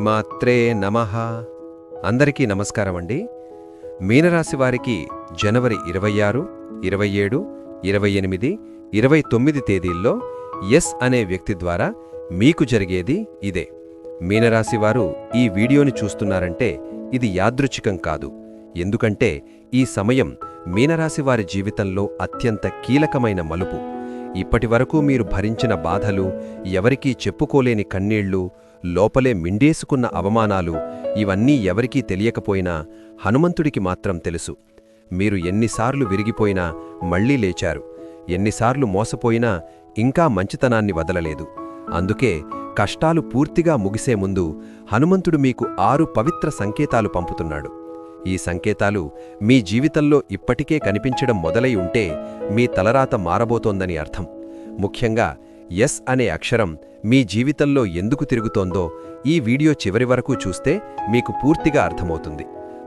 శ్రీమాత్రే నమ. అందరికీ నమస్కారం అండి మీనరాశి వారికి జనవరి ఇరవై ఆరు ఇరవై ఏడు ఇరవై ఎనిమిది ఇరవై తొమ్మిది తేదీల్లో ఎస్ అనే వ్యక్తి ద్వారా మీకు జరిగేది ఇదే. మీనరాశి వారు ఈ వీడియోని చూస్తున్నారంటే ఇది యాదృచ్ఛికం కాదు. ఎందుకంటే ఈ సమయం మీనరాశి వారి జీవితంలో అత్యంత కీలకమైన మలుపు. ఇప్పటివరకు మీరు భరించిన బాధలు ఎవరికీ చెప్పుకోలేని కన్నీళ్ళు లోపలే మిండేసుకున్న అవమానాలు ఇవన్నీ ఎవరికీ తెలియకపోయినా హనుమంతుడికి మాత్రం తెలుసు. మీరు ఎన్నిసార్లు విరిగిపోయినా మళ్ళీ లేచారు. ఎన్నిసార్లు మోసపోయినా ఇంకా మంచితనాన్ని వదలలేదు. అందుకే కష్టాలు పూర్తిగా ముగిసే ముందు హనుమంతుడు మీకు ఆరు పవిత్ర సంకేతాలు పంపుతున్నాడు. ఈ సంకేతాలు మీ జీవితంలో ఇప్పటికే కనిపించడం మొదలై ఉంటే మీ తలరాత మారబోతోందని అర్థం. ముఖ్యంగా ఎస్ అనే అక్షరం మీ జీవితంలో ఎందుకు తిరుగుతోందో ఈ వీడియో చివరి వరకు చూస్తే మీకు పూర్తిగా అర్థమవుతుంది.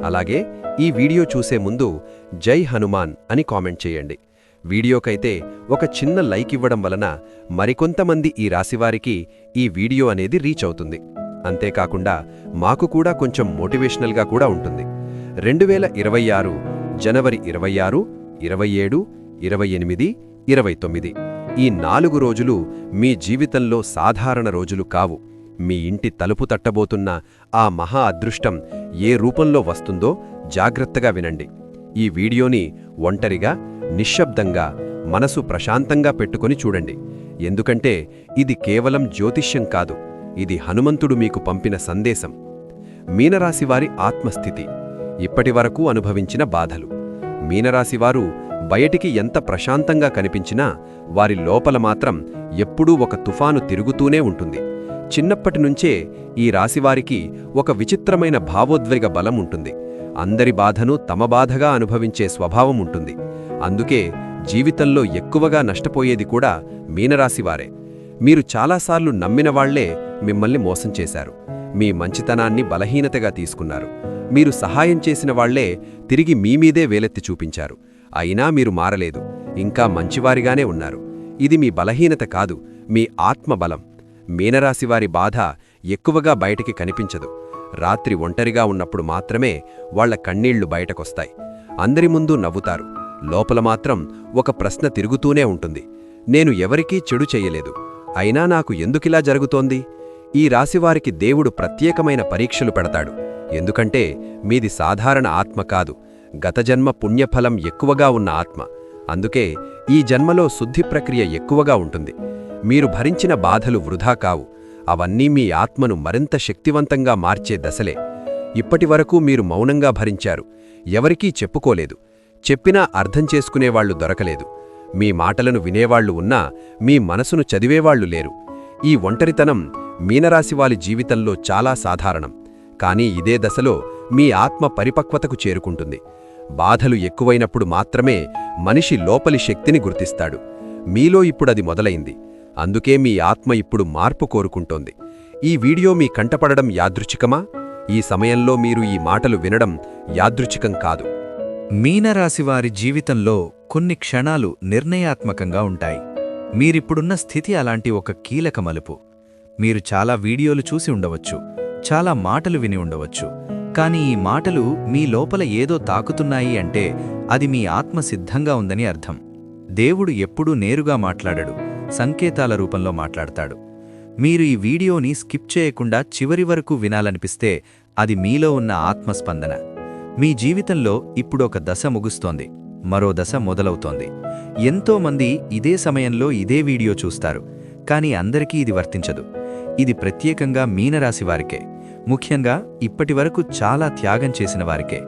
అలాగే ఈ వీడియో చూసే ముందు జై హనుమాన్ అని కామెంట్ చేయండి. వీడియోకైతే ఒక చిన్న లైక్ ఇవ్వడం వలన మరికొంతమంది ఈ రాశివారికి ఈ వీడియో అనేది రీచ్ అవుతుంది. అంతేకాకుండా మాకు కూడా కొంచెం మోటివేషనల్గా కూడా ఉంటుంది. రెండు వేల ఇరవై ఆరు జనవరి ఇరవై ఆరు ఇరవై ఏడు ఇరవై ఎనిమిది ఇరవై తొమ్మిది. ఈ నాలుగు రోజులు మీ జీవితంలో సాధారణ రోజులు కావు. మీ ఇంటి తలుపు తట్టబోతున్న ఆ మహా అదృష్టం ఏ రూపంలో వస్తుందో జాగ్రత్తగా వినండి. ఈ వీడియోని ఒంటరిగా నిశ్శబ్దంగా మనసు ప్రశాంతంగా పెట్టుకొని చూడండి. ఎందుకంటే ఇది కేవలం జ్యోతిష్యం కాదు ఇది హనుమంతుడు మీకు పంపిన సందేశం. మీనరాశివారి ఆత్మస్థితి ఇప్పటివరకు అనుభవించిన బాధలు. మీనరాశివారు బయటికి ఎంత ప్రశాంతంగా కనిపించినా వారి లోపల మాత్రం ఎప్పుడూ ఒక తుఫాను తిరుగుతూనే ఉంటుంది. చిన్నప్పటినుంచే ఈ రాశివారికి ఒక విచిత్రమైన భావోద్వేగ బలం ఉంటుంది. అందరి బాధను తమ బాధగా అనుభవించే స్వభావం ఉంటుంది. అందుకే జీవితంలో ఎక్కువగా నష్టపోయేది కూడా మీనరాశివారే. మీరు చాలాసార్లు నమ్మినవాళ్ళే మిమ్మల్ని మోసం చేశారు. మీ మంచితనాన్ని బలహీనతగా తీసుకున్నారు. మీరు సహాయం చేసిన వాళ్ళే తిరిగి మీమీదే వేలెత్తి చూపించారు. అయినా మీరు మారలేదు. ఇంకా మంచివారిగానే ఉన్నారు. ఇది మీ బలహీనత కాదు మీ ఆత్మబలం. మీనరాశివారి బాధ ఎక్కువగా బయటికి కనిపించదు. రాత్రి ఒంటరిగా ఉన్నప్పుడు మాత్రమే వాళ్ళ కన్నీళ్ళు బయటకొస్తాయి. అందరి ముందు నవ్వుతారు. లోపల మాత్రం ఒక ప్రశ్న తిరుగుతూనే ఉంటుంది. నేను ఎవరికీ చెడు చెయ్యలేదు. అయినా నాకు ఎందుకిలా జరుగుతోంది? ఈ రాశివారికి దేవుడు ప్రత్యేకమైన పరీక్షలు పెడతాడు. ఎందుకంటే మీది సాధారణ ఆత్మ కాదు. గత జన్మ పుణ్యఫలం ఎక్కువగా ఉన్న ఆత్మ. అందుకే ఈ జన్మలో శుద్ధి ప్రక్రియ ఎక్కువగా ఉంటుంది. మీరు భరించిన బాధలు వృధా కావు. అవన్నీ మీ ఆత్మను మరింత శక్తివంతంగా మార్చే దశలే. ఇప్పటివరకు మీరు మౌనంగా భరించారు. ఎవరికీ చెప్పుకోలేదు. చెప్పినా అర్థం చేసుకునేవాళ్ళు దొరకలేదు. మీ మాటలను వినేవాళ్ళు ఉన్నా మీ మనసును చదివేవాళ్ళు లేరు. ఈ ఒంటరితనం మీనరాశివాలి జీవితంలో చాలా సాధారణం. కానీ ఇదే దశలో మీ ఆత్మ పరిపక్వతకు చేరుకుంటుంది. బాధలు ఎక్కువైనప్పుడు మాత్రమే మనిషి లోపలి శక్తిని గుర్తిస్తాడు. మీలో ఇప్పుడది మొదలైంది. అందుకే మీ ఆత్మ ఇప్పుడు మార్పు కోరుకుంటోంది. ఈ వీడియో మీ కంటపడడం యాదృచ్ఛికమా? ఈ సమయంలో మీరు ఈ మాటలు వినడం యాదృచ్ఛికం కాదు. మీనరాశివారి జీవితంలో కొన్ని క్షణాలు నిర్ణయాత్మకంగా ఉంటాయి. మీరిప్పుడున్న స్థితి అలాంటి ఒక కీలక మలుపు. మీరు చాలా వీడియోలు చూసి ఉండవచ్చు. చాలా మాటలు విని ఉండవచ్చు. కాని ఈ మాటలు మీ లోపల ఏదో తాకుతున్నాయి అంటే అది మీ ఆత్మ సిద్ధంగా ఉందని అర్థం. దేవుడు ఎప్పుడూ నేరుగా మాట్లాడడు సంకేతాల రూపంలో మాట్లాడతాడు. మీరు ఈ వీడియోని స్కిప్ చేయకుండా చివరి వరకు వినాలనిపిస్తే అది మీలో ఉన్న ఆత్మస్పందన. మీ జీవితంలో ఇప్పుడు ఒక దశ ముగుస్తోంది మరో దశ మొదలవుతోంది. ఎంతోమంది ఇదే సమయంలో ఇదే వీడియో చూస్తారు కానీ అందరికీ ఇది వర్తించదు. ఇది ప్రత్యేకంగా మీనరాశివారికే ముఖ్యంగా ఇప్పటివరకు చాలా త్యాగం చేసిన వారికే.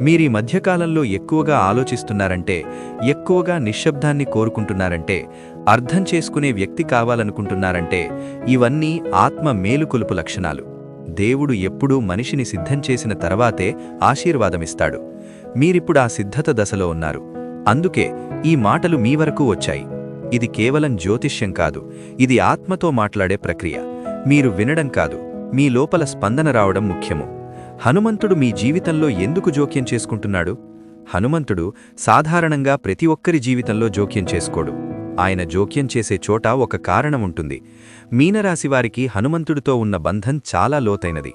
మీరీ మధ్యకాలంలో ఎక్కువగా ఆలోచిస్తున్నారంటే ఎక్కువగా నిశ్శబ్దాన్ని కోరుకుంటున్నారంటే అర్థం చేసుకునే వ్యక్తి కావాలనుకుంటున్నారంటే ఇవన్నీ ఆత్మ మేలుకొలుపు లక్షణాలు. దేవుడు ఎప్పుడూ మనిషిని సిద్ధం చేసిన తర్వాతే ఆశీర్వాదమిస్తాడు. మీరిప్పుడు ఆ సిద్ధత దశలో ఉన్నారు. అందుకే ఈ మాటలు మీ వరకు వచ్చాయి. ఇది కేవలం జ్యోతిష్యం కాదు. ఇది ఆత్మతో మాట్లాడే ప్రక్రియ. మీరు వినడం కాదు. మీ లోపల స్పందన రావడం ముఖ్యము. హనుమంతుడు మీ జీవితంలో ఎందుకు జోక్యం చేసుకుంటున్నాడు? హనుమంతుడు సాధారణంగా ప్రతి ఒక్కరి జీవితంలో జోక్యం చేసుకోడు. ఆయన జోక్యం చేసే చోట ఒక కారణం ఉంటుంది. మీనరాశివారికి హనుమంతుడితో ఉన్న బంధం చాలా లోతైనది.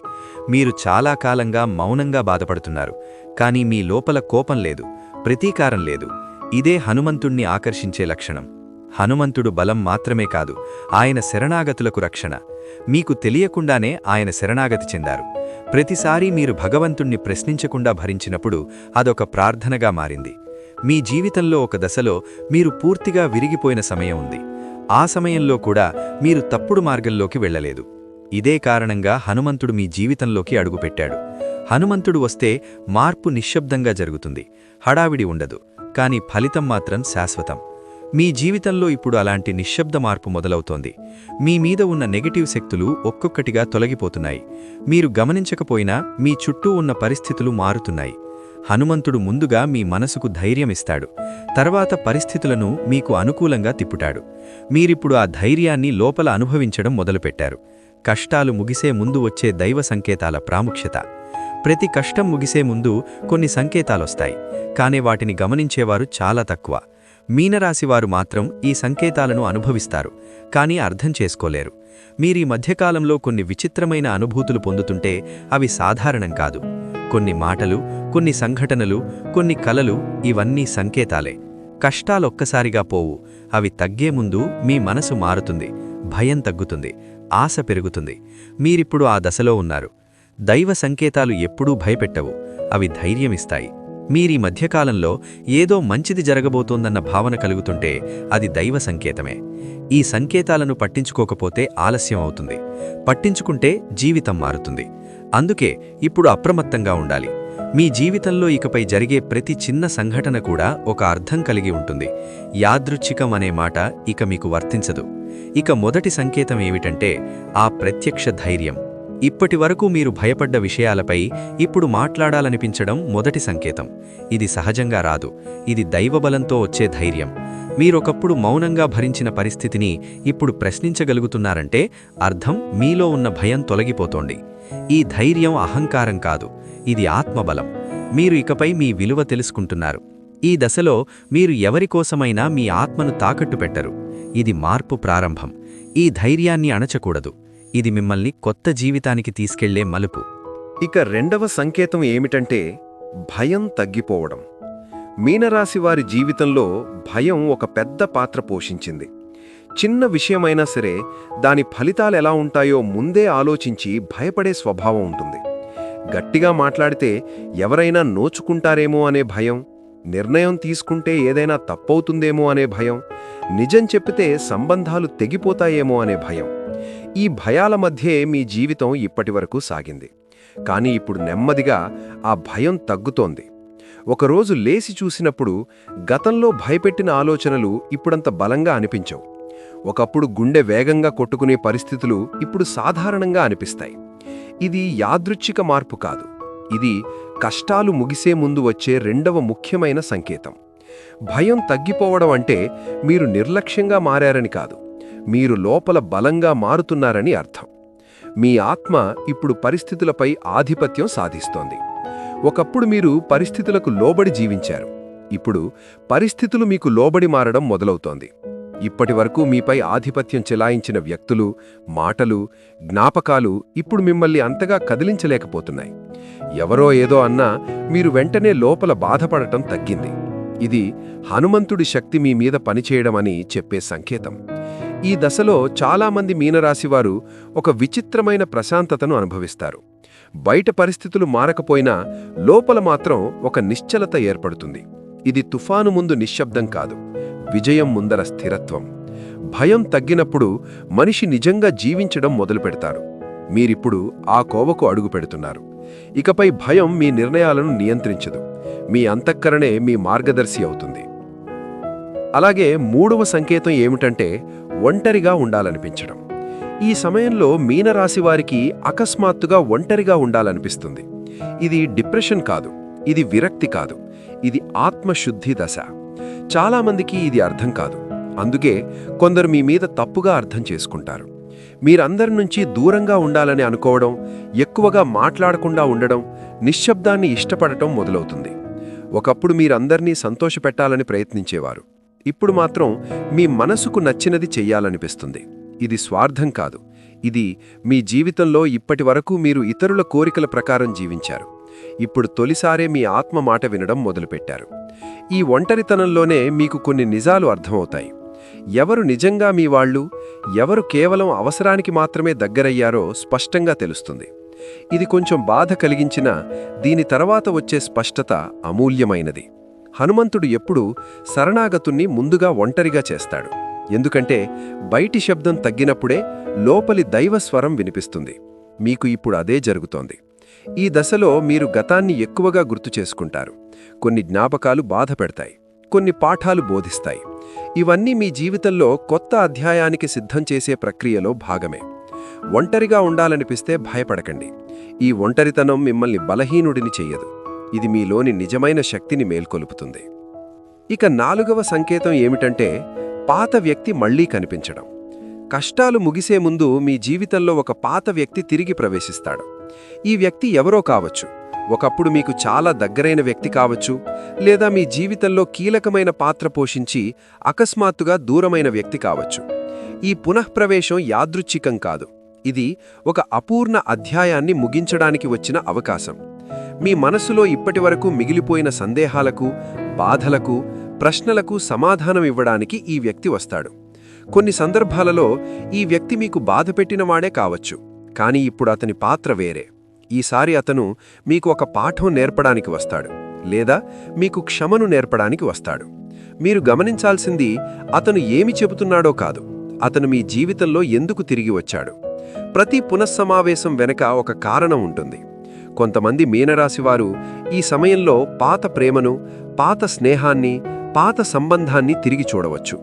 మీరు చాలా కాలంగా మౌనంగా బాధపడుతున్నారు. కానీ మీ లోపల కోపం లేదు. ప్రతీకారం లేదు. ఇదే హనుమంతుణ్ణి ఆకర్షించే లక్షణం. హనుమంతుడు బలం మాత్రమే కాదు ఆయన శరణాగతులకు రక్షణ. మీకు తెలియకుండానే ఆయన శరణాగతి చెందారు. ప్రతిసారీ మీరు భగవంతుణ్ణి ప్రశ్నించకుండా భరించినప్పుడు అదొక ప్రార్థనగా మారింది. మీ జీవితంలో ఒక దశలో మీరు పూర్తిగా విరిగిపోయిన సమయం ఉంది. ఆ సమయంలో కూడా మీరు తప్పుడు మార్గంలోకి వెళ్ళలేదు. ఇదే కారణంగా హనుమంతుడు మీ జీవితంలోకి అడుగుపెట్టాడు. హనుమంతుడు వస్తే మార్పు నిశ్శబ్దంగా జరుగుతుంది. హడావిడి ఉండదు. కానీ ఫలితం మాత్రం శాశ్వతం. మీ జీవితంలో ఇప్పుడు అలాంటి నిశ్శబ్ద మార్పు మొదలవుతోంది. మీ మీద ఉన్న నెగటివ్ శక్తులు ఒక్కొక్కటిగా తొలగిపోతున్నాయి. మీరు గమనించకపోయినా మీ చుట్టూ ఉన్న పరిస్థితులు మారుతున్నాయి. హనుమంతుడు ముందుగా మీ మనసుకు ధైర్యమిస్తాడు తర్వాత పరిస్థితులను మీకు అనుకూలంగా తిప్పుటాడు మీరిప్పుడు ఆ ధైర్యాన్ని లోపల అనుభవించడం మొదలుపెట్టారు. కష్టాలు ముగిసే ముందు వచ్చే దైవ సంకేతాల ప్రాముఖ్యత. ప్రతి కష్టం ముగిసే ముందు కొన్ని సంకేతాలొస్తాయి. కానీ వాటిని గమనించేవారు చాలా తక్కువ. మీనరాశివారు మాత్రం ఈ సంకేతాలను అనుభవిస్తారు కానీ అర్థం చేసుకోలేరు. మీరీ మధ్యకాలంలో కొన్ని విచిత్రమైన అనుభూతులు పొందుతుంటే అవి సాధారణం కాదు. కొన్ని మాటలు కొన్ని సంఘటనలు కొన్ని కలలు ఇవన్నీ సంకేతాలే. కష్టాలొక్కసారిగా పోవు. అవి తగ్గే ముందు మీ మనసు మారుతుంది భయం తగ్గుతుంది ఆశ పెరుగుతుంది. మీరిప్పుడు ఆ దశలో ఉన్నారు. దైవ సంకేతాలు ఎప్పుడూ భయపెట్టవు. అవి ధైర్యమిస్తాయి. మీరీ మధ్యకాలంలో ఏదో మంచిది జరగబోతోందన్న భావన కలుగుతుంటే అది దైవ సంకేతమే. ఈ సంకేతాలను పట్టించుకోకపోతే ఆలస్యం అవుతుంది. పట్టించుకుంటే జీవితం మారుతుంది. అందుకే ఇప్పుడు అప్రమత్తంగా ఉండాలి. మీ జీవితంలో ఇకపై జరిగే ప్రతి చిన్న సంఘటన కూడా ఒక అర్థం కలిగి ఉంటుంది. యాదృచ్ఛికం అనే మాట ఇక మీకు వర్తించదు. ఇక మొదటి సంకేతం ఏమిటంటే ఆ ప్రత్యక్ష ధైర్యం. ఇప్పటి వరకు మీరు భయపడ్డ విషయాలపై ఇప్పుడు మాట్లాడాలనిపించడం మొదటి సంకేతం. ఇది సహజంగా రాదు. ఇది దైవబలంతో వచ్చే ధైర్యం. మీరొకప్పుడు మౌనంగా భరించిన పరిస్థితిని ఇప్పుడు ప్రశ్నించగలుగుతున్నారంటే అర్థం మీలో ఉన్న భయం తొలగిపోతోంది. ఈ ధైర్యం అహంకారం కాదు. ఇది ఆత్మబలం. మీరు ఇకపై మీ విలువ తెలుసుకుంటున్నారు. ఈ దశలో మీరు ఎవరికోసమైనా మీ ఆత్మను తాకట్టు పెట్టరు. ఇది మార్పు ప్రారంభం. ఈ ధైర్యాన్ని అణచకూడదు. ఇది మిమ్మల్ని కొత్త జీవితానికి తీసుకెళ్ళే మలుపు. ఇక రెండవ సంకేతం ఏమిటంటే భయం తగ్గిపోవడం. మీనరాశి వారి జీవితంలో భయం ఒక పెద్ద పాత్ర పోషించింది. చిన్న విషయమైనా సరే దాని ఫలితాలు ఎలా ఉంటాయో ముందే ఆలోచించి భయపడే స్వభావం ఉంటుంది. గట్టిగా మాట్లాడితే ఎవరైనా నోచుకుంటారేమో అనే భయం నిర్ణయం తీసుకుంటే ఏదైనా తప్పవుతుందేమో అనే భయం నిజం చెప్పితే సంబంధాలు తెగిపోతాయేమో అనే భయం. ఈ భయాల మధ్యే మీ జీవితం ఇప్పటివరకు సాగింది. కానీ ఇప్పుడు నెమ్మదిగా ఆ భయం తగ్గుతోంది. ఒకరోజు లేసి చూసినప్పుడు గతంలో భయపెట్టిన ఆలోచనలు ఇప్పుడంత బలంగా అనిపించవు. ఒకప్పుడు గుండె వేగంగా కొట్టుకునే పరిస్థితులు ఇప్పుడు సాధారణంగా అనిపిస్తాయి. ఇది యాదృచ్ఛిక మార్పు కాదు. ఇది కష్టాలు ముగిసే ముందు వచ్చే రెండవ ముఖ్యమైన సంకేతం. భయం తగ్గిపోవడం అంటే మీరు నిర్లక్ష్యంగా మారారని కాదు. మీరు లోపల బలంగా మారుతున్నారని అర్థం. మీ ఆత్మ ఇప్పుడు పరిస్థితులపై ఆధిపత్యం సాధిస్తోంది. ఒకప్పుడు మీరు పరిస్థితులకు లోబడి జీవించారు. ఇప్పుడు పరిస్థితులు మీకు లోబడి మారడం మొదలవుతోంది. ఇప్పటివరకు మీపై ఆధిపత్యం చెలాయించిన వ్యక్తులు మాటలు జ్ఞాపకాలు ఇప్పుడు మిమ్మల్ని అంతగా కదిలించలేకపోతున్నాయి. ఎవరో ఏదో అన్నా మీరు వెంటనే లోపల బాధపడటం తగ్గింది. ఇది హనుమంతుడి శక్తి మీ మీద పనిచేయడమని చెప్పే సంకేతం. ఈ దశలో చాలామంది మీనరాశివారు ఒక విచిత్రమైన ప్రశాంతతను అనుభవిస్తారు. బయట పరిస్థితులు మారకపోయినా లోపల మాత్రం ఒక నిశ్చలత ఏర్పడుతుంది. ఇది తుఫాను ముందు నిశ్శబ్దం కాదు. విజయం ముందర స్థిరత్వం. భయం తగ్గినప్పుడు మనిషి నిజంగా జీవించడం మొదలుపెడతారు. మీరిప్పుడు ఆ కోవకు అడుగు పెడుతున్నారు. ఇకపై భయం మీ నిర్ణయాలను నియంత్రించదు. మీ అంతఃకరణే మీ మార్గదర్శి అవుతుంది. అలాగే మూడవ సంకేతం ఏమిటంటే ఒంటరిగా ఉండాలనిపించడం. ఈ సమయంలో మీనరాశి వారికి అకస్మాత్తుగా ఒంటరిగా ఉండాలనిపిస్తుంది. ఇది డిప్రెషన్ కాదు ఇది విరక్తి కాదు ఇది ఆత్మశుద్ధి దశ. చాలామందికి ఇది అర్థం కాదు. అందుకే కొందరు మీ మీద తప్పుగా అర్థం చేసుకుంటారు. మీరందరి నుంచి దూరంగా ఉండాలని అనుకోవడం ఎక్కువగా మాట్లాడకుండా ఉండడం నిశ్శబ్దాన్ని ఇష్టపడటం మొదలవుతుంది. ఒకప్పుడు మీరందర్నీ సంతోషపెట్టాలని ప్రయత్నించేవారు. ఇప్పుడు మాత్రం మీ మనసుకు నచ్చినది చెయ్యాలనిపిస్తుంది. ఇది స్వార్థం కాదు. ఇది మీ జీవితంలో ఇప్పటివరకు మీరు ఇతరుల కోరికల ప్రకారం జీవించారు. ఇప్పుడు తొలిసారే మీ ఆత్మ మాట వినడం మొదలుపెట్టారు. ఈ ఒంటరితనంలోనే మీకు కొన్ని నిజాలు అర్థమవుతాయి. ఎవరు నిజంగా మీ వాళ్ళు ఎవరు కేవలం అవసరానికి మాత్రమే దగ్గరయ్యారో స్పష్టంగా తెలుస్తుంది. ఇది కొంచెం బాధ కలిగించినా దీని తర్వాత వచ్చే స్పష్టత అమూల్యమైనది. హనుమంతుడు ఎప్పుడూ శరణాగతుణ్ణి ముందుగా ఒంటరిగా చేస్తాడు. ఎందుకంటే బయటి శబ్దం తగ్గినప్పుడే లోపలి దైవస్వరం వినిపిస్తుంది. మీకు ఇప్పుడు అదే జరుగుతోంది. ఈ దశలో మీరు గతాన్ని ఎక్కువగా గుర్తు చేసుకుంటారు. కొన్ని జ్ఞాపకాలు బాధ పెడతాయి కొన్ని పాఠాలు బోధిస్తాయి. ఇవన్నీ మీ జీవితంలో కొత్త అధ్యాయానికి సిద్ధం చేసే ప్రక్రియలో భాగమే. ఒంటరిగా ఉండాలనిపిస్తే భయపడకండి. ఈ ఒంటరితనం మిమ్మల్ని బలహీనుడిని చెయ్యదు ఇది మీలోని నిజమైన శక్తిని మేల్కొలుపుతుంది. ఇక నాలుగవ సంకేతం ఏమిటంటే పాత వ్యక్తి మళ్ళీ కనిపించడం. కష్టాలు ముగిసే ముందు మీ జీవితంలో ఒక పాత వ్యక్తి తిరిగి ప్రవేశిస్తాడు. ఈ వ్యక్తి ఎవరో కావచ్చు. ఒకప్పుడు మీకు చాలా దగ్గరైన వ్యక్తి కావచ్చు లేదా మీ జీవితంలో కీలకమైన పాత్ర పోషించి అకస్మాత్తుగా దూరమైన వ్యక్తి కావచ్చు. ఈ పునఃప్రవేశం యాదృచ్ఛికం కాదు. ఇది ఒక అపూర్ణ అధ్యాయాన్ని ముగించడానికి వచ్చిన అవకాశం. మీ మనసులో ఇప్పటివరకు మిగిలిపోయిన సందేహాలకు బాధలకు ప్రశ్నలకు సమాధానం ఇవ్వడానికి ఈ వ్యక్తి వస్తాడు. కొన్ని సందర్భాలలో ఈ వ్యక్తి మీకు బాధపెట్టినవాడే కావచ్చు కానీ ఇప్పుడు అతని పాత్ర వేరే. ఈసారి అతను మీకు ఒక పాఠం నేర్పడానికి వస్తాడు లేదా మీకు క్షమను నేర్పడానికి వస్తాడు. మీరు గమనించాల్సింది అతను ఏమి చెబుతున్నాడో కాదు అతను మీ జీవితంలో ఎందుకు తిరిగి వచ్చాడు? ప్రతి పునఃసమావేశం వెనక ఒక కారణం ఉంటుంది. కొంతమంది మీనరాశివారు ఈ సమయంలో పాత ప్రేమను పాత స్నేహాన్ని పాత సంబంధాన్ని తిరిగి చూడవచ్చు.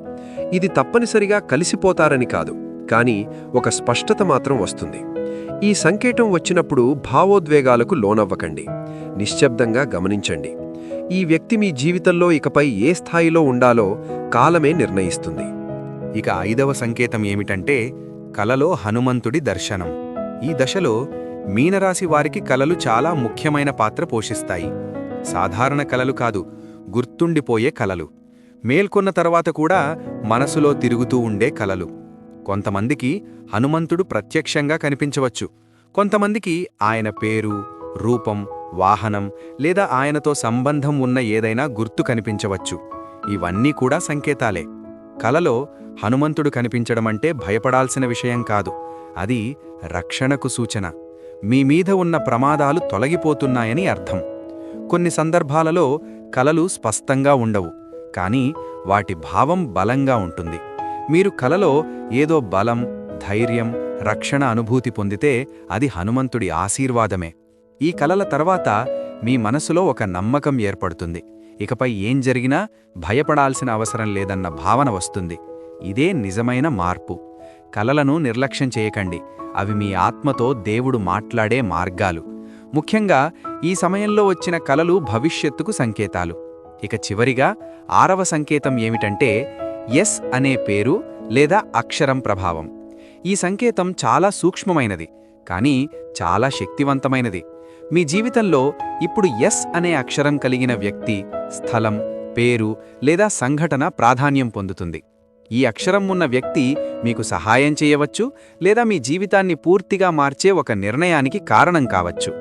ఇది తప్పనిసరిగా కలిసిపోతారని కాదు కానీ ఒక స్పష్టత మాత్రం వస్తుంది. ఈ సంకేతం వచ్చినప్పుడు భావోద్వేగాలకు లోనవ్వకండి. నిశ్శబ్దంగా గమనించండి. ఈ వ్యక్తి మీ జీవితంలో ఇకపై ఏ స్థాయిలో ఉండాలో కాలమే నిర్ణయిస్తుంది. ఇక ఐదవ సంకేతం ఏమిటంటే కలలో హనుమంతుడి దర్శనం. ఈ దశలో మీనరాశి వారికి కలలు చాలా ముఖ్యమైన పాత్ర పోషిస్తాయి. సాధారణ కలలు కాదు గుర్తుండిపోయే కలలు. మేల్కొన్న తర్వాత కూడా మనసులో తిరుగుతూ ఉండే కలలు. కొంతమందికి హనుమంతుడు ప్రత్యక్షంగా కనిపించవచ్చు. కొంతమందికి ఆయన పేరు రూపం వాహనం లేదా ఆయనతో సంబంధం ఉన్న ఏదైనా గుర్తు కనిపించవచ్చు. ఇవన్నీ కూడా సంకేతాలే. కలలో హనుమంతుడు కనిపించడమంటే భయపడాల్సిన విషయం కాదు. అది రక్షణకు సూచన. మీ మీద ఉన్న ప్రమాదాలు తొలగిపోతున్నాయని అర్థం. కొన్ని సందర్భాలలో కలలు స్పష్టంగా ఉండవు కానీ వాటి భావం బలంగా ఉంటుంది. మీరు కలలో ఏదో బలం ధైర్యం రక్షణ అనుభూతి పొందితే అది హనుమంతుడి ఆశీర్వాదమే. ఈ కలల తర్వాత మీ మనసులో ఒక నమ్మకం ఏర్పడుతుంది. ఇకపై ఏం జరిగినా భయపడాల్సిన అవసరం లేదన్న భావన వస్తుంది. ఇదే నిజమైన మార్పు. కలలను నిర్లక్ష్యం చేయకండి. అవి మీ ఆత్మతో దేవుడు మాట్లాడే మార్గాలు. ముఖ్యంగా ఈ సమయంలో వచ్చిన కలలు భవిష్యత్తుకు సంకేతాలు. ఇక చివరిగా ఆరవ సంకేతం ఏమిటంటే ఎస్ అనే పేరు లేదా అక్షరం ప్రభావం. ఈ సంకేతం చాలా సూక్ష్మమైనది కానీ చాలా శక్తివంతమైనది. మీ జీవితంలో ఇప్పుడు ఎస్ అనే అక్షరం కలిగిన వ్యక్తి స్థలం పేరు లేదా సంఘటన ప్రాధాన్యం పొందుతుంది. ఈ అక్షరం ఉన్న వ్యక్తి మీకు సహాయం చేయవచ్చు లేదా మీ జీవితాన్ని పూర్తిగా మార్చే ఒక నిర్ణయానికి కారణం కావచ్చు.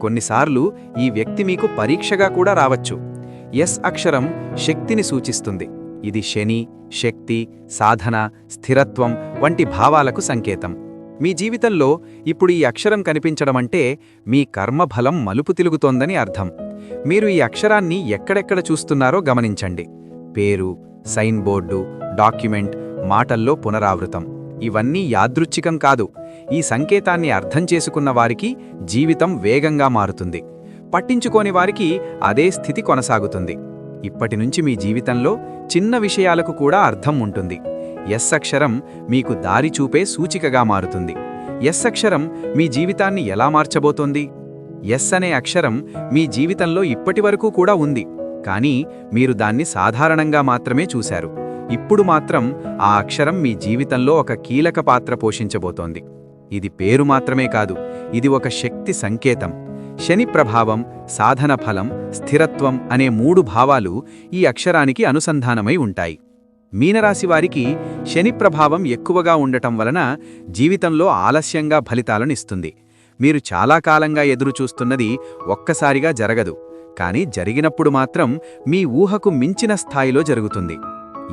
కొన్నిసార్లు ఈ వ్యక్తి మీకు పరీక్షగా కూడా రావచ్చు. ఎస్ అక్షరం శక్తిని సూచిస్తుంది. ఇది శని శక్తి సాధన స్థిరత్వం వంటి భావాలకు సంకేతం. మీ జీవితంలో ఇప్పుడు ఈ అక్షరం కనిపించడమంటే మీ కర్మఫలం మలుపు తిరుగుతోందని అర్థం. మీరు ఈ అక్షరాన్ని ఎక్కడెక్కడ చూస్తున్నారో గమనించండి. పేరు సైన్ బోర్డు డాక్యుమెంట్ మాటల్లో పునరావృతం. ఇవన్నీ యాదృచ్ఛికం కాదు. ఈ సంకేతాన్ని అర్థం చేసుకున్న వారికి జీవితం వేగంగా మారుతుంది. పట్టించుకోని వారికి అదే స్థితి కొనసాగుతుంది. ఇప్పటినుంచి మీ జీవితంలో చిన్న విషయాలకు కూడా అర్థం ఉంటుంది. ఎస్ అక్షరం మీకు దారి చూపే సూచికగా మారుతుంది. ఎస్ అక్షరం మీ జీవితాన్ని ఎలా మార్చబోతోంది? ఎస్ అనే అక్షరం మీ జీవితంలో ఇప్పటివరకు కూడా ఉంది. కానీ మీరు దాన్ని సాధారణంగా మాత్రమే చూశారు. ఇప్పుడు మాత్రం ఆ అక్షరం మీ జీవితంలో ఒక కీలక పాత్ర పోషించబోతోంది. ఇది పేరు మాత్రమే కాదు ఇది ఒక శక్తి సంకేతం. శని ప్రభావం సాధన ఫలం స్థిరత్వం అనే మూడు భావాలు ఈ అక్షరానికి అనుసంధానమై ఉంటాయి. మీనరాశి వారికి శని ప్రభావం ఎక్కువగా ఉండటం వలన జీవితంలో ఆలస్యంగా ఫలితాలను ఇస్తుంది. మీరు చాలా కాలంగా ఎదురుచూస్తున్నది ఒక్కసారిగా జరగదు కానీ జరిగినప్పుడు మాత్రం మీ ఊహకు మించిన స్థాయిలో జరుగుతుంది.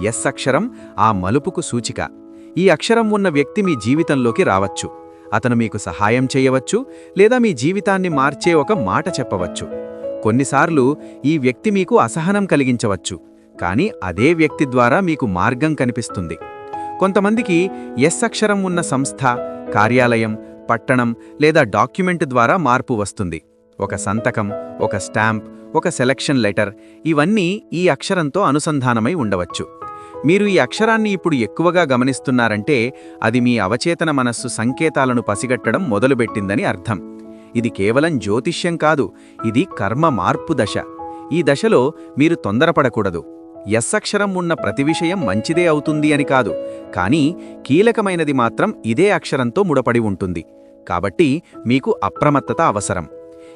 ఎస్ అక్షరం ఆ మలుపుకు సూచిక. ఈ అక్షరం ఉన్న వ్యక్తి మీ జీవితంలోకి రావచ్చు. అతను మీకు సహాయం చేయవచ్చు లేదా మీ జీవితాన్ని మార్చే ఒక మాట చెప్పవచ్చు. కొన్నిసార్లు ఈ వ్యక్తి మీకు అసహనం కలిగించవచ్చు కానీ అదే వ్యక్తి ద్వారా మీకు మార్గం కనిపిస్తుంది. కొంతమందికి ఎస్ అక్షరం ఉన్న సంస్థ కార్యాలయం పట్టణం లేదా డాక్యుమెంట్ ద్వారా మార్పు వస్తుంది. ఒక సంతకం ఒక స్టాంప్ ఒక సెలక్షన్ లెటర్ ఇవన్నీ ఈ అక్షరంతో అనుసంధానమై ఉండవచ్చు. మీరు ఈ అక్షరాన్ని ఇప్పుడు ఎక్కువగా గమనిస్తున్నారంటే అది మీ అవచేతన మనస్సు సంకేతాలను పసిగట్టడం మొదలుపెట్టిందని అర్థం. ఇది కేవలం జ్యోతిష్యం కాదు ఇది కర్మ మార్పు దశ. ఈ దశలో మీరు తొందరపడకూడదు. ఎస్ అక్షరం ఉన్న ప్రతి విషయం మంచిదే అవుతుంది అని కాదు కానీ కీలకమైనది మాత్రం ఇదే అక్షరంతో ముడపడి ఉంటుంది. కాబట్టి మీకు అప్రమత్తత అవసరం.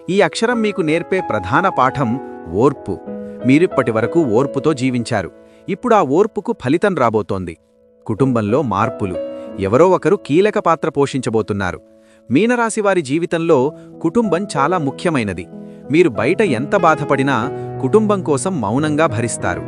ఈ అక్షరం మీకు నేర్పే ప్రధాన పాఠం ఓర్పు. మీరిప్పటి వరకు ఓర్పుతో జీవించారు. ఇప్పుడు ఆ ఓర్పుకు ఫలితం రాబోతోంది. కుటుంబంలో మార్పులు. ఎవరో ఒకరు కీలక పాత్ర పోషించబోతున్నారు. మీనరాశివారి జీవితంలో కుటుంబం చాలా ముఖ్యమైనది. మీరు బయట ఎంత బాధపడినా కుటుంబం కోసం మౌనంగా భరిస్తారు.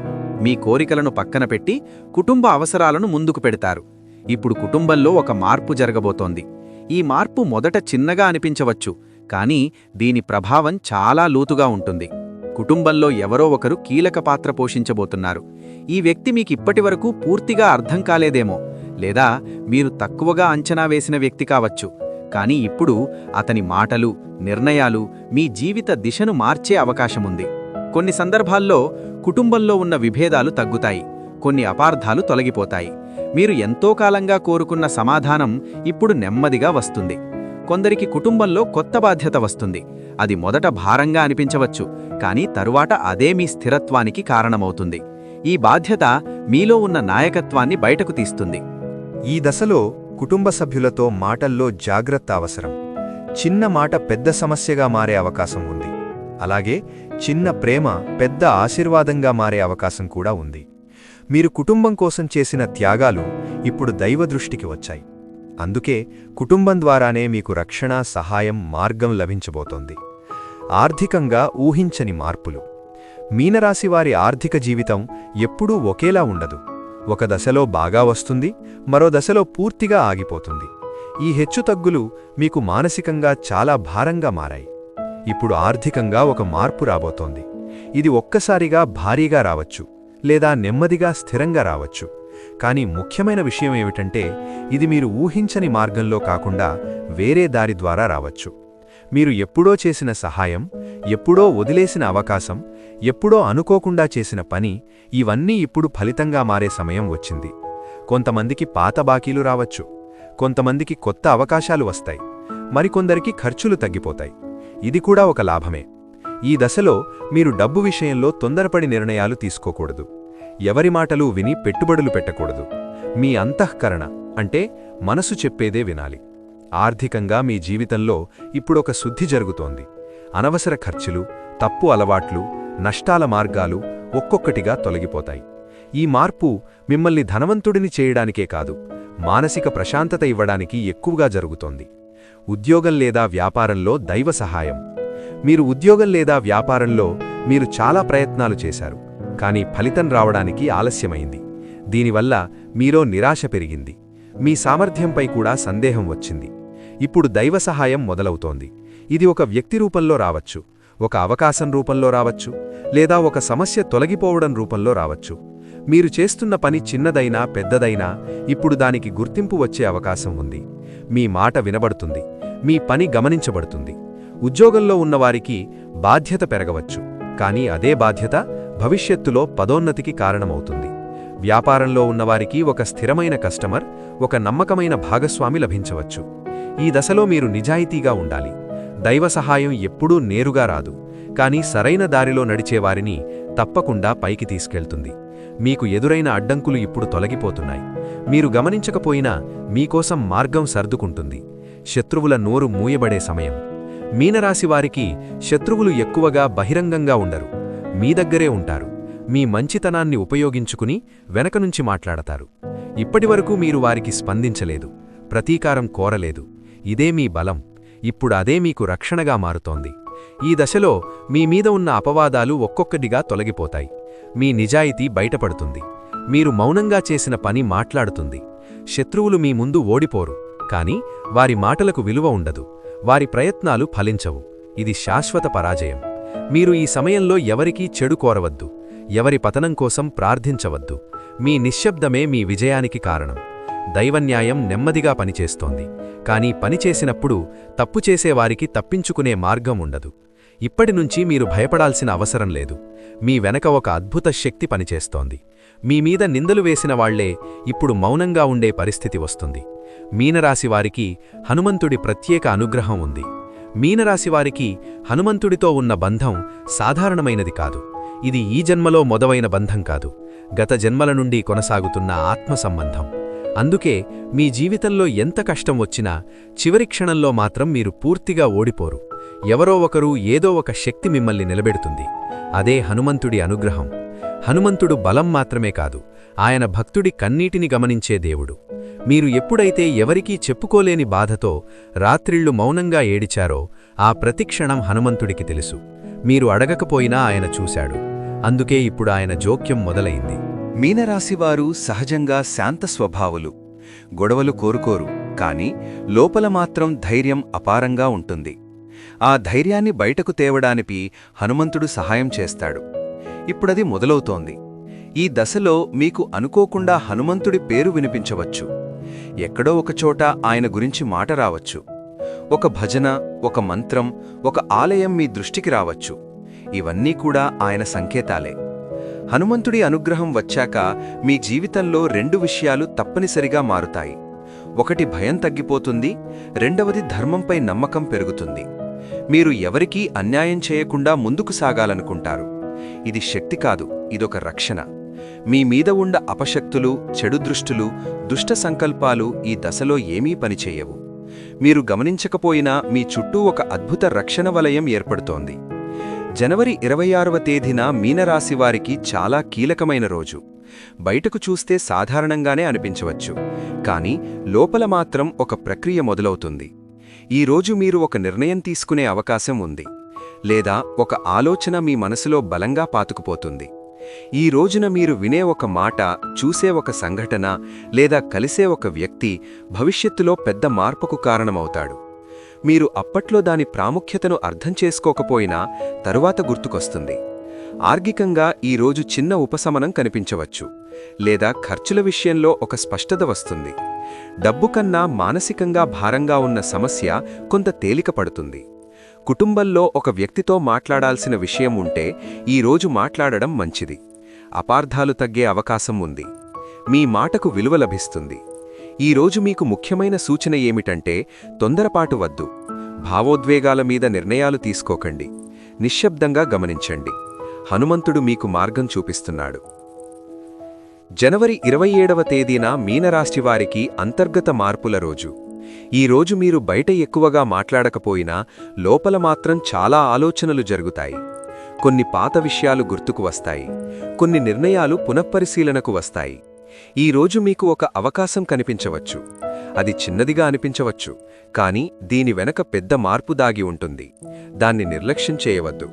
మీ కోరికలను పక్కన పెట్టి కుటుంబ అవసరాలను ముందుకు పెడతారు. ఇప్పుడు కుటుంబంలో ఒక మార్పు జరగబోతోంది. ఈ మార్పు మొదట చిన్నగా అనిపించవచ్చు కానీ దీని ప్రభావం చాలా లోతుగా ఉంటుంది. కుటుంబంలో ఎవరో ఒకరు కీలక పాత్ర పోషించబోతున్నారు. ఈ వ్యక్తి మీకు ఇప్పటివరకు పూర్తిగా అర్థం కాలేదేమో. లేదా మీరు తక్కువగా అంచనా వేసిన వ్యక్తి కావచ్చు. కానీ ఇప్పుడు అతని మాటలు నిర్ణయాలు మీ జీవిత దిశను మార్చే అవకాశముంది. కొన్ని సందర్భాల్లో కుటుంబంలో ఉన్న విభేదాలు తగ్గుతాయి. కొన్ని అపార్థాలు తొలగిపోతాయి. మీరు ఎంతో కాలంగా కోరుకున్న సమాధానం ఇప్పుడు నెమ్మదిగా వస్తుంది. కొందరికి కుటుంబంలో కొత్త బాధ్యత వస్తుంది. అది మొదట భారంగా అనిపించవచ్చు. కానీ తరువాత అదే మీ స్థిరత్వానికి కారణమవుతుంది. ఈ బాధ్యత మీలో ఉన్న నాయకత్వాన్ని బయటకు తీస్తుంది. ఈ దశలో కుటుంబ సభ్యులతో మాటల్లో జాగ్రత్త అవసరం. చిన్న మాట పెద్ద సమస్యగా మారే అవకాశం ఉంది. అలాగే చిన్న ప్రేమ పెద్ద ఆశీర్వాదంగా మారే అవకాశం కూడా ఉంది. మీరు కుటుంబం కోసం చేసిన త్యాగాలు ఇప్పుడు దైవ దృష్టికి వచ్చాయి. అందుకే కుటుంబం ద్వారానే మీకు రక్షణ సహాయం మార్గం లభించబోతోంది. ఆర్థికంగా ఊహించని మార్పులు. మీనరాశివారి ఆర్థిక జీవితం ఎప్పుడూ ఒకేలా ఉండదు. ఒక దశలో బాగా వస్తుంది మరో దశలో పూర్తిగా ఆగిపోతుంది. ఈ హెచ్చుతగ్గులు మీకు మానసికంగా చాలా భారంగా మారాయి. ఇప్పుడు ఆర్థికంగా ఒక మార్పు రాబోతోంది. ఇది ఒక్కసారిగా భారీగా రావచ్చు లేదా నెమ్మదిగా స్థిరంగా రావచ్చు. కానీ ముఖ్యమైన విషయం ఏమిటంటే ఇది మీరు ఊహించని మార్గంలో కాకుండా వేరే దారి ద్వారా రావచ్చు. మీరు ఎప్పుడో చేసిన సహాయం ఎప్పుడో వదిలేసిన అవకాశం ఎప్పుడో అనుకోకుండా చేసిన పని ఇవన్నీ ఇప్పుడు ఫలితంగా మారే సమయం వచ్చింది. కొంతమందికి పాత బాకీలు రావచ్చు. కొంతమందికి కొత్త అవకాశాలు వస్తాయి. మరికొందరికి ఖర్చులు తగ్గిపోతాయి. ఇది కూడా ఒక లాభమే. ఈ దశలో మీరు డబ్బు విషయంలో తొందరపడి నిర్ణయాలు తీసుకోకూడదు. ఎవరి మాటలు విని పెట్టుబడులు పెట్టకూడదు. మీ అంతఃకరణ అంటే మనసు చెప్పేదే వినాలి. ఆర్థికంగా మీ జీవితంలో ఇప్పుడొక శుద్ధి జరుగుతోంది. అనవసర ఖర్చులు తప్పు అలవాట్లు నష్టాల మార్గాలు ఒక్కొక్కటిగా తొలగిపోతాయి. ఈ మార్పు మిమ్మల్ని ధనవంతుడిని చేయడానికే కాదు మానసిక ప్రశాంతత ఇవ్వడానికి ఎక్కువగా జరుగుతోంది. ఉద్యోగం లేదా వ్యాపారంలో దైవ సహాయం. మీరు ఉద్యోగం లేదా వ్యాపారంలో మీరు చాలా ప్రయత్నాలు చేశారు కానీ ఫలితం రావడానికి ఆలస్యమైంది. దీనివల్ల మీలో నిరాశ పెరిగింది. మీ సామర్థ్యంపై కూడా సందేహం వచ్చింది. ఇప్పుడు దైవ సహాయం మొదలవుతోంది. ఇది ఒక వ్యక్తి రూపంలో రావచ్చు ఒక అవకాశం రూపంలో రావచ్చు లేదా ఒక సమస్య తొలగిపోవడం రూపంలో రావచ్చు. మీరు చేస్తున్న పని చిన్నదైనా పెద్దదైనా ఇప్పుడు దానికి గుర్తింపు వచ్చే అవకాశం ఉంది. మీ మాట వినబడుతుంది మీ పని గమనించబడుతుంది. ఉద్యోగంలో ఉన్నవారికి బాధ్యత పెరగవచ్చు కానీ అదే బాధ్యత భవిష్యత్తులో పదోన్నతికి కారణమవుతుంది. వ్యాపారంలో ఉన్నవారికి ఒక స్థిరమైన కస్టమర్ ఒక నమ్మకమైన భాగస్వామి లభించవచ్చు. ఈ దశలో మీరు నిజాయితీగా ఉండాలి. దైవ సహాయం ఎప్పుడూ నేరుగా రాదు. కానీ సరైన దారిలో నడిచేవారిని తప్పకుండా పైకి తీసుకెళ్తుంది. మీకు ఎదురైన అడ్డంకులు ఇప్పుడు తొలగిపోతున్నాయి. మీరు గమనించకపోయినా మీకోసం మార్గం సర్దుకుంటుంది. శత్రువుల నోరు మూయబడే సమయం. మీనరాశివారికి శత్రువులు ఎక్కువగా బహిరంగంగా ఉండరు. మీ దగ్గరే ఉంటారు. మీ మంచితనాన్ని ఉపయోగించుకుని వెనక నుంచి మాట్లాడతారు. ఇప్పటివరకు మీరు వారికి స్పందించలేదు. ప్రతీకారం కోరలేదు. ఇదే మీ బలం. ఇప్పుడు అదే మీకు రక్షణగా మారుతోంది. ఈ దశలో మీ మీద ఉన్న అపవాదాలు ఒక్కొక్కటిగా తొలగిపోతాయి. మీ నిజాయితీ బయటపడుతుంది. మీరు మౌనంగా చేసిన పని మాట్లాడుతుంది. శత్రువులు మీ ముందు ఓడిపోరు. కాని వారి మాటలకు విలువ ఉండదు. వారి ప్రయత్నాలు ఫలించవు. ఇది శాశ్వత పరాజయం. మీరు ఈ సమయంలో ఎవరికీ చెడు కోరవద్దు. ఎవరి పతనం కోసం ప్రార్థించవద్దు. మీ నిశ్శబ్దమే మీ విజయానికి కారణం. దైవన్యాయం నెమ్మదిగా పనిచేస్తోంది. కానీ పనిచేసినప్పుడు తప్పు చేసేవారికి తప్పించుకునే మార్గం ఉండదు. ఇప్పటినుంచి మీరు భయపడాల్సిన అవసరం లేదు. మీ వెనక ఒక అద్భుత శక్తి పనిచేస్తోంది. మీమీద నిందలు వేసిన వాళ్ళే ఇప్పుడు మౌనంగా ఉండే పరిస్థితి వస్తుంది. మీనరాశివారికి హనుమంతుడి ప్రత్యేక అనుగ్రహం ఉంది. మీనరాశివారికి హనుమంతుడితో ఉన్న బంధం సాధారణమైనది కాదు. ఇది ఈ జన్మలో మొదవైన బంధం కాదు. గత జన్మల నుండి కొనసాగుతున్న ఆత్మ సంబంధం. అందుకే మీ జీవితంలో ఎంత కష్టం వచ్చినా చివరి క్షణంలో మాత్రం మీరు పూర్తిగా ఓడిపోరు. ఎవరో ఒకరు ఏదో ఒక శక్తి మిమ్మల్ని నిలబెడుతుంది. అదే హనుమంతుడి అనుగ్రహం. హనుమంతుడు బలం మాత్రమే కాదు ఆయన భక్తుడి కన్నీటిని గమనించే దేవుడు. మీరు ఎప్పుడైతే ఎవరికీ చెప్పుకోలేని బాధతో రాత్రిళ్ళు మౌనంగా ఏడిచారో ఆ ప్రతిక్షణం హనుమంతుడికి తెలుసు. మీరు అడగకపోయినా ఆయన చూశాడు. అందుకే ఇప్పుడు ఆయన జోక్యం మొదలైంది. మీనరాశివారు సహజంగా శాంత స్వభావులు. గొడవలు కోరుకోరు కాని లోపల మాత్రం ధైర్యం అపారంగా ఉంటుంది. ఆ ధైర్యాన్ని బయటకు తేవడానికి హనుమంతుడు సహాయం చేస్తాడు. ఇప్పుడది మొదలవుతోంది. ఈ దశలో మీకు అనుకోకుండా హనుమంతుడి పేరు వినిపించవచ్చు. ఎక్కడో ఒకచోట ఆయన గురించి మాట రావచ్చు. ఒక భజన ఒక మంత్రం ఒక ఆలయం మీ దృష్టికి రావచ్చు. ఇవన్నీ కూడా ఆయన సంకేతాలే. హనుమంతుడి అనుగ్రహం వచ్చాక మీ జీవితంలో రెండు విషయాలు తప్పనిసరిగా మారుతాయి. ఒకటి భయం తగ్గిపోతుంది రెండవది ధర్మంపై నమ్మకం పెరుగుతుంది. మీరు ఎవరికీ అన్యాయం చేయకుండా ముందుకు సాగాలనుకుంటారు. ఇది శక్తి కాదు ఇదొక రక్షణ. మీ మీద ఉండ అపశక్తులు చెడు దృష్టులు దుష్ట సంకల్పాలు ఈ దశలో ఏమీ పనిచేయవు. మీరు గమనించకపోయినా మీ చుట్టూ ఒక అద్భుత రక్షణ వలయం ఏర్పడుతోంది. జనవరి ఇరవై ఆరవ తేదీన మీనరాశివారికి చాలా కీలకమైన రోజు. బయటకు చూస్తే సాధారణంగానే అనిపించవచ్చు. కానీ లోపల మాత్రం ఒక ప్రక్రియ మొదలవుతుంది. ఈ రోజు మీరు ఒక నిర్ణయం తీసుకునే అవకాశం ఉంది. లేదా ఒక ఆలోచన మీ మనసులో బలంగా పాతుకుపోతుంది. ఈ రోజున మీరు వినే ఒక మాట చూసే ఒక సంఘటన లేదా కలిసే ఒక వ్యక్తి భవిష్యత్తులో పెద్ద మార్పుకు కారణమవుతాడు. మీరు అప్పట్లో దాని ప్రాముఖ్యతను అర్థం చేసుకోకపోయినా తరువాత గుర్తుకొస్తుంది. ఆర్గికంగా ఈ రోజు చిన్న ఉపశమనం కనిపించవచ్చు లేదా ఖర్చుల విషయంలో ఒక స్పష్టత వస్తుంది. డబ్బు కన్నా మానసికంగా భారంగా ఉన్న సమస్య కొంత తేలికపడుతుంది. కుటుంబంలో ఒక వ్యక్తితో మాట్లాడాల్సిన విషయం ఉంటే ఈ రోజు మాట్లాడడం మంచిది. అపార్థాలు తగ్గే అవకాశం ఉంది. మీ మాటకు విలువ లభిస్తుంది. ఈ రోజు మీకు ముఖ్యమైన సూచన ఏమిటంటే తొందరపాటు వద్దు. భావోద్వేగాల మీద నిర్ణయాలు తీసుకోకండి. నిశ్శబ్దంగా గమనించండి. హనుమంతుడు మీకు మార్గం చూపిస్తున్నాడు. జనవరి ఇరవై ఏడవ తేదీన మీనరాశివారికి అంతర్గత మార్పుల రోజు. ఈ రోజు మీరు బయట ఎక్కువగా మాట్లాడకపోయినా లోపల మాత్రం చాలా ఆలోచనలు జరుగుతాయి. కొన్ని పాత విషయాలు గుర్తుకు వస్తాయి. కొన్ని నిర్ణయాలు పునఃపరిశీలనకు వస్తాయి. ఈ రోజు మీకు ఒక అవకాశం కనిపించవచ్చు. అది చిన్నదిగా అనిపించవచ్చు కానీ దీని వెనక పెద్ద మార్పు దాగి ఉంటుంది. దాన్ని నిర్లక్ష్యం చేయవద్దు.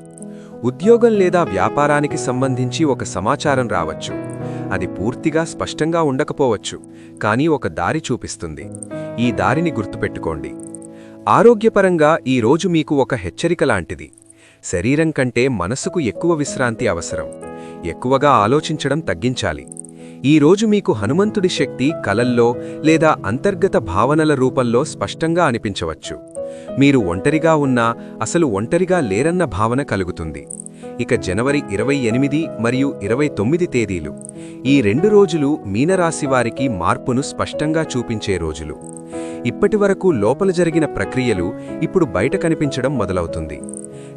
ఉద్యోగం లేదా వ్యాపారానికి సంబంధించి ఒక సమాచారం రావచ్చు. అది పూర్తిగా స్పష్టంగా ఉండకపోవచ్చు కానీ ఒక దారి చూపిస్తుంది. ఈ దారిని గుర్తుపెట్టుకోండి. ఆరోగ్యపరంగా ఈ రోజు మీకు ఒక హెచ్చరిక లాంటిది. శరీరం కంటే మనసుకు ఎక్కువ విశ్రాంతి అవసరం. ఎక్కువగా ఆలోచించడం తగ్గించాలి. ఈ రోజు మీకు హనుమంతుడి శక్తి కలల్లో లేదా అంతర్గత భావనల రూపంలో స్పష్టంగా అనిపించవచ్చు. మీరు ఒంటరిగా ఉన్నా అసలు ఒంటరిగా లేరన్న భావన కలుగుతుంది. ఇక జనవరి ఇరవై ఎనిమిది మరియు ఇరవై తొమ్మిది తేదీలు. ఈ రెండు రోజులు మీనరాశివారికి మార్పును స్పష్టంగా చూపించే రోజులు. ఇప్పటివరకు లోపల జరిగిన ప్రక్రియలు ఇప్పుడు బయట కనిపించడం మొదలవుతుంది.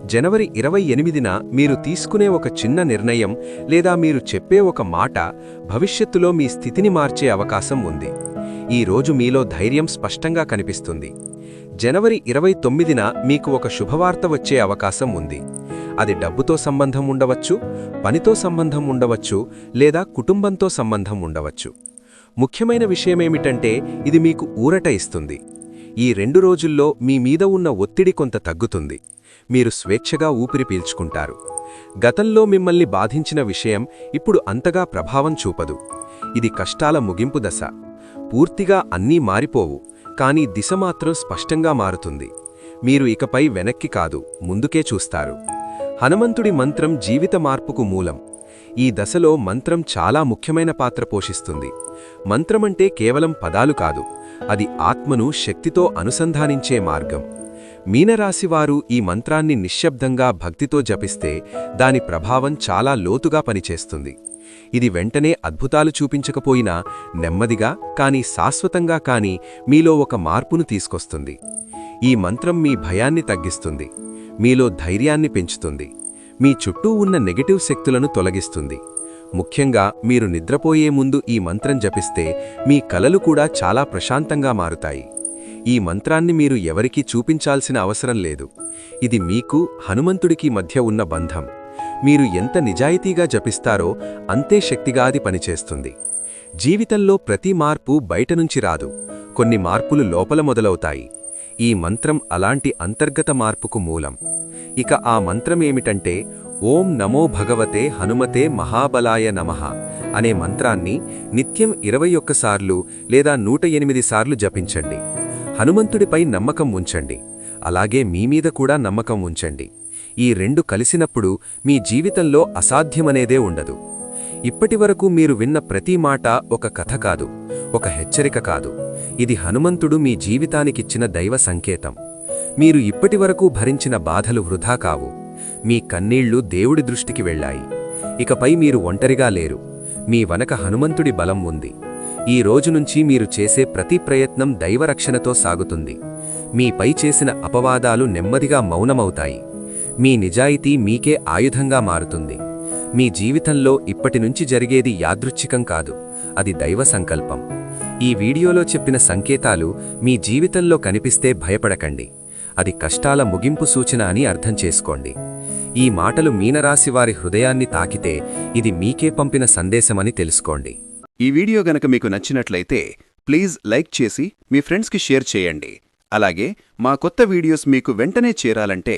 జనవరి ఇరవై ఎనిమిదిన మీరు తీసుకునే ఒక చిన్న నిర్ణయం లేదా మీరు చెప్పే ఒక మాట భవిష్యత్తులో మీ స్థితిని మార్చే అవకాశం ఉంది. ఈ రోజు మీలో ధైర్యం స్పష్టంగా కనిపిస్తుంది. జనవరి ఇరవై తొమ్మిదిన మీకు ఒక శుభవార్త వచ్చే అవకాశం ఉంది. అది డబ్బుతో సంబంధం ఉండవచ్చు పనితో సంబంధం ఉండవచ్చు లేదా కుటుంబంతో సంబంధం ఉండవచ్చు. ముఖ్యమైన విషయమేమిటంటే ఇది మీకు ఊరట ఇస్తుంది. ఈ రెండు రోజుల్లో మీ మీద ఉన్న ఒత్తిడి కొంత తగ్గుతుంది. మీరు స్వేచ్ఛగా ఊపిరి పీల్చుకుంటారు. గతంలో మిమ్మల్ని బాధించిన విషయం ఇప్పుడు అంతగా ప్రభావం చూపదు. ఇది కష్టాల ముగింపు దశ. పూర్తిగా అన్నీ మారిపోవు. కానీ దిశ మాత్రం స్పష్టంగా మారుతుంది. మీరు ఇకపై వెనక్కి కాదు ముందుకే చూస్తారు. హనుమంతుడి మంత్రం జీవిత మార్పుకు మూలం. ఈ దశలో మంత్రం చాలా ముఖ్యమైన పాత్ర పోషిస్తుంది. మంత్రమంటే కేవలం పదాలు కాదు అది ఆత్మను శక్తితో అనుసంధానించే మార్గం. మీనరాశివారు ఈ మంత్రాన్ని నిశ్శబ్దంగా భక్తితో జపిస్తే దాని ప్రభావం చాలా లోతుగా పనిచేస్తుంది. ఇది వెంటనే అద్భుతాలు చూపించకపోయినా నెమ్మదిగా కానీ శాశ్వతంగా కాని మీలో ఒక మార్పును తీసుకొస్తుంది. ఈ మంత్రం మీ భయాన్ని తగ్గిస్తుంది. మీలో ధైర్యాన్ని పెంచుతుంది. మీ చుట్టూ ఉన్న నెగటివ్ శక్తులను తొలగిస్తుంది. ముఖ్యంగా మీరు నిద్రపోయే ముందు ఈ మంత్రం జపిస్తే మీ కలలు కూడా చాలా ప్రశాంతంగా మారుతాయి. ఈ మంత్రాన్ని మీరు ఎవరికీ చూపించాల్సిన అవసరం లేదు. ఇది మీకు హనుమంతుడికి మధ్య ఉన్న బంధం. మీరు ఎంత నిజాయితీగా జపిస్తారో అంతే శక్తిగా అది పనిచేస్తుంది. జీవితంలో ప్రతి మార్పు బయటనుంచి రాదు. కొన్ని మార్పులు లోపల మొదలవుతాయి. ఈ మంత్రం అలాంటి అంతర్గత మార్పుకు మూలం. ఇక ఆ మంత్రం ఏమిటంటే ఓం నమో భగవతే హనుమతే మహాబలాయ నమః అనే మంత్రాన్ని నిత్యం ఇరవై ఒక్కసార్లు లేదా నూట ఎనిమిది సార్లు జపించండి. హనుమంతుడిపై నమ్మకం ఉంచండి. అలాగే మీ మీద కూడా నమ్మకం ఉంచండి. ఈ రెండు కలిసినప్పుడు మీ జీవితంలో అసాధ్యమనేదే ఉండదు. ఇప్పటివరకు మీరు విన్న ప్రతి మాట ఒక కథ కాదు ఒక హెచ్చరిక కాదు. ఇది హనుమంతుడు మీ జీవితానికిచ్చిన దైవ సంకేతం. మీరు ఇప్పటివరకు భరించిన బాధలు వృధా కావు. మీ కన్నీళ్ళు దేవుడి దృష్టికి వెళ్ళాయి. ఇకపై మీరు ఒంటరిగా లేరు. మీ వనక హనుమంతుడి బలం ఉంది. ఈ రోజు నుంచి మీరు చేసే ప్రతి ప్రయత్నం దైవరక్షణతో సాగుతుంది. మీపై చేసిన అపవాదాలు నెమ్మదిగా మౌనమవుతాయి. మీ నిజాయితీ మీకే ఆయుధంగా మారుతుంది. మీ జీవితంలో ఇప్పటినుంచి జరిగేది యాదృచ్ఛికం కాదు అది దైవ సంకల్పం. ఈ వీడియోలో చెప్పిన సంకేతాలు మీ జీవితంలో కనిపిస్తే భయపడకండి. అది కష్టాల ముగింపు సూచన అని అర్థం చేసుకోండి. ఈ మాటలు మీనరాశి వారి హృదయాన్ని తాకితే ఇది మీకే పంపిన సందేశమని తెలుసుకోండి. ఈ వీడియో గనక మీకు నచ్చినట్లయితే ప్లీజ్ లైక్ చేసి మీ ఫ్రెండ్స్కి షేర్ చేయండి. అలాగే మా కొత్త వీడియోస్ మీకు వెంటనే చేరాలంటే